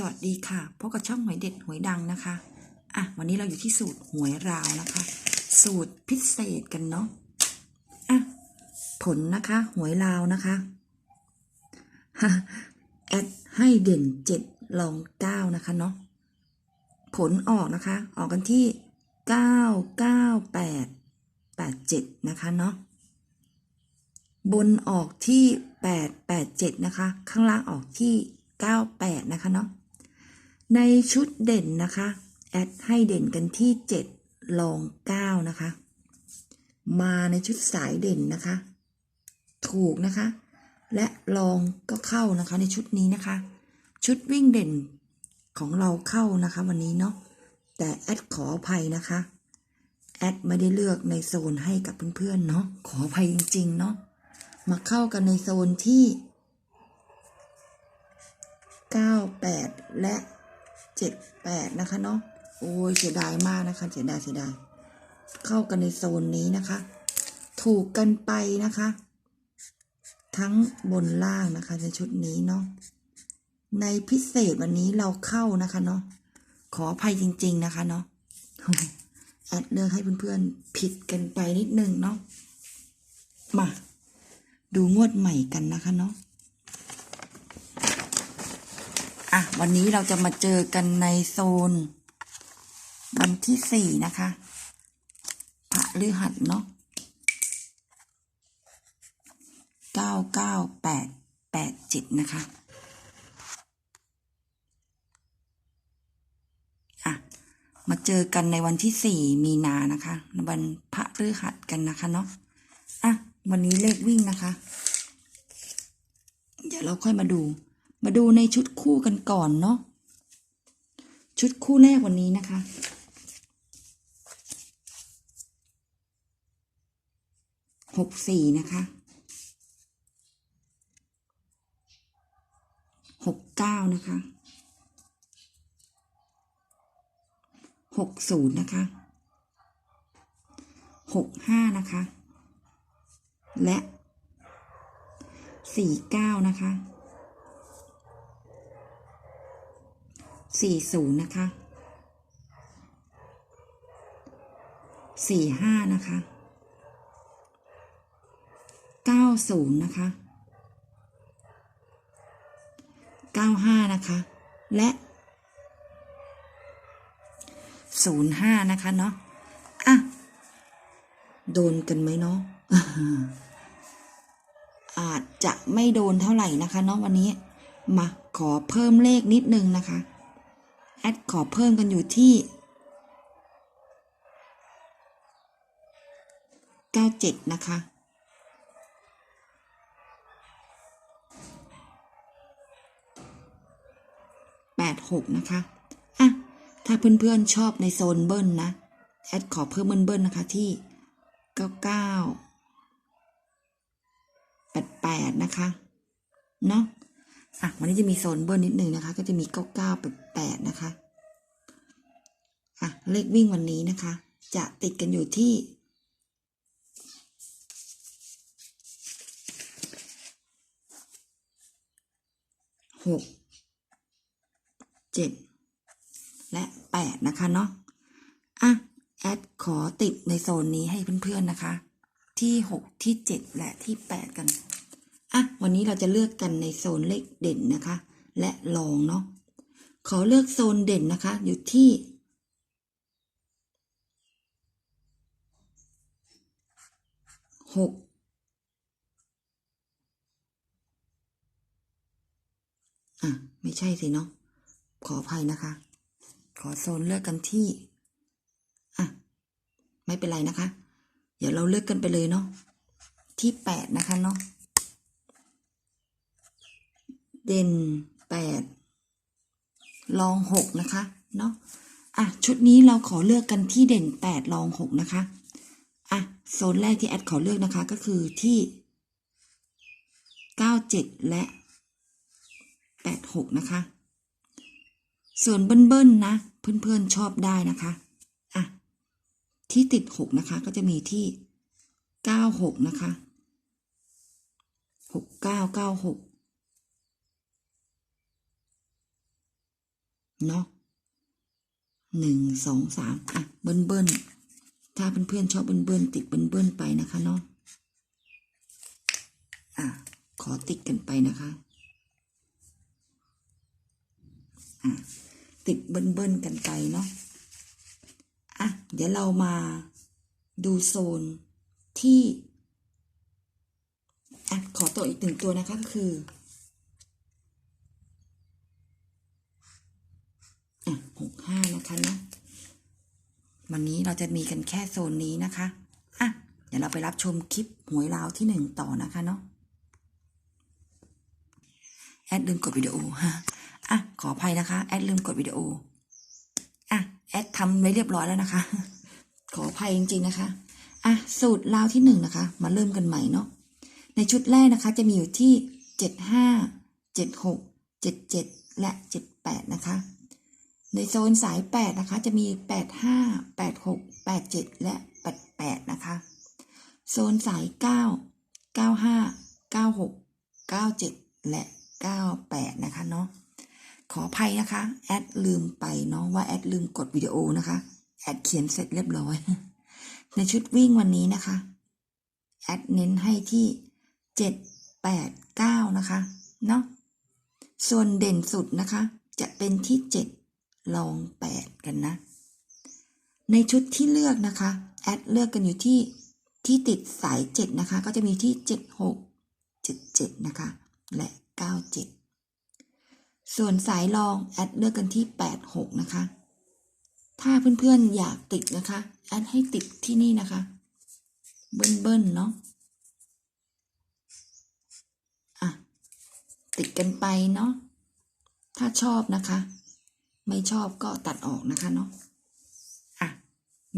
สวัสดีค่ะพบกับช่องหวยเด็ดหวยดังนะคะ อะ วันนี้เราอยู่ที่สูตรหวยราวนะคะ สูตรพิเศษกันเนาะ อะ ผลนะคะ หวยราวนะคะ แอดให้เด่นเจ็ดลองเก้านะคะเนาะ ผลออกนะคะ ออกกันที่เก้าเก้าแปดแปดเจ็ดนะคะเนาะ บนออกที่887นะคะ ข้างล่างออกที่98 นะคะเนาะ ในชุดเด่นนะคะ แอดให้เด่นกันที่ 7 ลอง 9 นะคะ มาในชุดสายเด่นนะคะ ถูกนะคะ และลองก็เข้านะคะในชุดนี้นะคะ ชุดวิ่งเด่นของเราเข้านะคะวันนี้เนาะ แต่แอดขออภัยนะคะ แอดไม่ได้เลือกในโซนให้กับเพื่อนๆเนาะ ขออภัยจริงๆเนาะ มาเข้ากันในโซนที่ 98 และ 78นะคะเนาะโอ้ยเสียดายมากนะคะ เสียดายเสียดายเข้ากันในโซนนี้นะคะ ถูกกันไปนะคะ ทั้งบนล่างนะคะ ในชุดนี้เนาะในพิเศษวันนี้เราเข้านะคะเนาะขออภัยจริง ๆนะคะเนาะแอดเลือกให้เพื่อนๆผิดกันไปนิดนึงเนาะมาดูงวดใหม่กันนะคะเนาะ อะ วันนี้เราจะมาเจอกันในโซน วันที่สี่นะคะพระฤหัสเนาะเก้าเก้าแปดแปดเจ็ดนะคะอะมาเจอกันในวันที่สี่มีนานะคะวันพระฤหัสกันนะคะเนาะอะวันนี้เลขวิ่งนะคะ เดี๋ยวเราค่อยมาดู มาดูในชุดคู่กันก่อนเนาะชุดคู่แรกวันนี้นะคะ หกสี่นะคะ หกเก้านะคะ หกศูนย์นะคะ หกห้านะคะ และสี่เก้านะคะ สี่ศูนย์นะคะสี่ห้านะคะเก้าศูนย์นะคะเก้าห้านะคะ และศูนย์ห้านะคะเนาะอะโดนกันไหมเนาะอาจจะไม่โดนเท่าไหร่นะคะเนาะวันนี้ มาขอเพิ่มเลขนิดนึงนะคะ แอดขอเพิ่มกันอยู่ที่ 97 นะคะ 86 นะคะ อะ ถ้าเพื่อนๆชอบในโซนเบิ้ลนะ แอดขอเพิ่มเบิ้ลนะคะที่ 99แปดแปดนะคะ เนาะ อะวันนี้จะมีโซนเบอร์นิดนึงนะคะ ก็จะมีเก้าเก้าแปดแปดนะคะอะเลขวิ่งวันนี้นะคะ จะติดกันอยู่ที่หกเจ็ดและแปดนะคะเนาะอะแอดขอติดในโซนนี้ให้เพื่อนๆนะคะ ที่หกที่เจ็ดและที่แปดกัน อะวันนี้เราจะเลือกกันในโซนเลขเด่นนะคะ และลองเนาะขอเลือกโซนเด่นนะคะ อยู่ที่หกอะ ไม่ใช่สิเนาะขออภัยนะคะ ขอโซนเลือกกันที่ อะ ไม่เป็นไรนะคะ เดี๋ยวเราเลือกกันไปเลยเนาะที่แปดนะคะเนาะ เด่นแปดลองหกนะคะเนาะอะชุดนี้เราขอเลือกกันที่เด่นแปดลองหกนะคะอะโซนแรกที่แอดขอเลือกนะคะก็คือที่เก้าเจ็ดและแปดหกนะคะ ส่วนเบิ้ลๆนะ เพื่อนๆชอบได้นะคะอะที่ติดหกนะคะก็จะมีที่เก้าหกนะคะหกเก้าเก้าหก เนาะหนึ่งสองสามอะ เบิ้ลเบิ้ลถ้าเพื่อนๆชอบเบิ้ลเบิ้ลติดเบิ้ลเบิ้ลไปนะคะเนาะอะ ขอติดกันไปนะคะอะติดเบิ้ลเบิ้ลกันไปเนาะอะ เดี๋ยวเรามาดูโซนที่อะขอตัวอีกหนึ่งตัวนะคะก็คือ อะหกห้านะคะเนาะวันนี้เราจะมีกันแค่โซนนี้นะคะอะเดี๋ยวเราไปรับชมคลิปหวยลาวที่หนึ่งต่อนะคะเนาะแอดลืมกดวิดีโอฮะอะขออภัยนะคะ แอดลืมกดวิดีโออะแอดทำไว้เรียบร้อยแล้วนะคะ ขออภัยจริงๆนะคะอะสูตรลาวที่หนึ่งนะคะ มาเริ่มกันใหม่เนาะในชุดแรกนะคะจะมีอยู่ที่เจ็ดห้าเจ็ดหกเจ็ดเจ็ดและเจ็ดแปดนะคะ ในโซนสาย 8 นะคะ จะมี 85 86 87 และ 88 นะคะ โซนสาย 9 95 96 97 และ 98 นะคะเนาะขออภัยนะคะ แอดลืมไปเนาะว่าแอดลืมกดวิดีโอนะคะ แอดเขียนเสร็จเรียบร้อย ในชุดวิ่งวันนี้นะคะ แอดเน้นให้ที่ 7 8 9 นะคะ เนาะส่วนเด่นสุดนะคะ จะเป็นที่ 7 ลอง 8 กันนะ ในชุดที่เลือกนะคะ แอดเลือกกันอยู่ที่ที่ติดสาย 7 นะคะ ก็จะมีที่ 76 77 นะคะ และ 97 ส่วนสายรอง แอดเลือกกันที่ 86 นะคะ ถ้าเพื่อนๆอยากติดนะคะ แอดให้ติดที่นี่นะคะ เบิ้ลๆเนาะอะติดกันไปเนาะ ถ้าชอบนะคะ ไม่ชอบก็ตัดออกนะคะเนาะอะ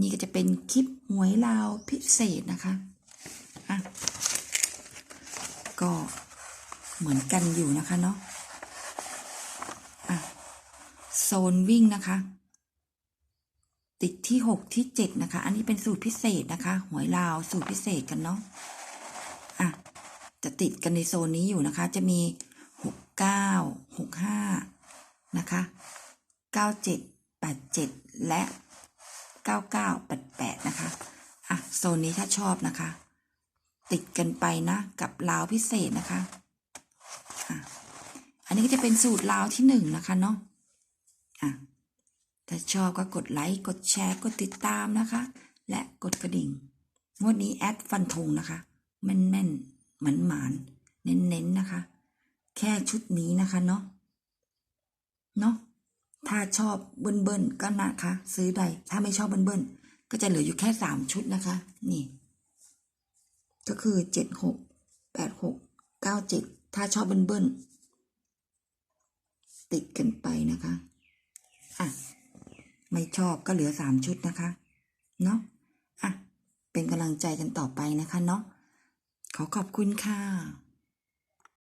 นี่ก็จะเป็นคลิปหวยลาวพิเศษนะคะอะก็เหมือนกันอยู่นะคะเนาะอะโซนวิ่งนะคะติดที่หกที่เจ็ดนะคะ อันนี้เป็นสูตรพิเศษนะคะ หวยลาวสูตรพิเศษกันเนาะ อะ จะติดกันในโซนนี้อยู่นะคะ จะมีหกเก้าหกห้านะคะ เก้าเจ็ดแปดเจ็ดและเก้าเก้าแปดแปดนะคะ อะ โซนนี้ถ้าชอบนะคะ ติดกันไปนะ กับลาวพิเศษนะคะอะอันนี้ก็จะเป็นสูตรลาวที่หนึ่งนะคะเนาะอะถ้าชอบก็กดไลค์ กดแชร์ กดติดตามนะคะ และกดกระดิ่ง งวดนี้แอดฟันธงนะคะ แม่นแม่นหมันหมานเน้นเน้นๆนะคะ แค่ชุดนี้นะคะเนาะเนาะ ถ้าชอบเบิ้ลเบิ้ลก็นะคะ ซื้อใดถ้าไม่ชอบเบิ้ลเบิ้ลก็จะเหลืออยู่แค่สามชุดนะคะ นี่ ก็คือเจ็ดหกแปดหกเก้าเจ็ดถ้าชอบเบิ้ลเบิ้ลติดกันไปนะคะ อะ ไม่ชอบก็เหลือสามชุดนะคะ เนาะอะ เป็นกำลังใจกันต่อไปนะคะเนาะขอขอบคุณค่ะ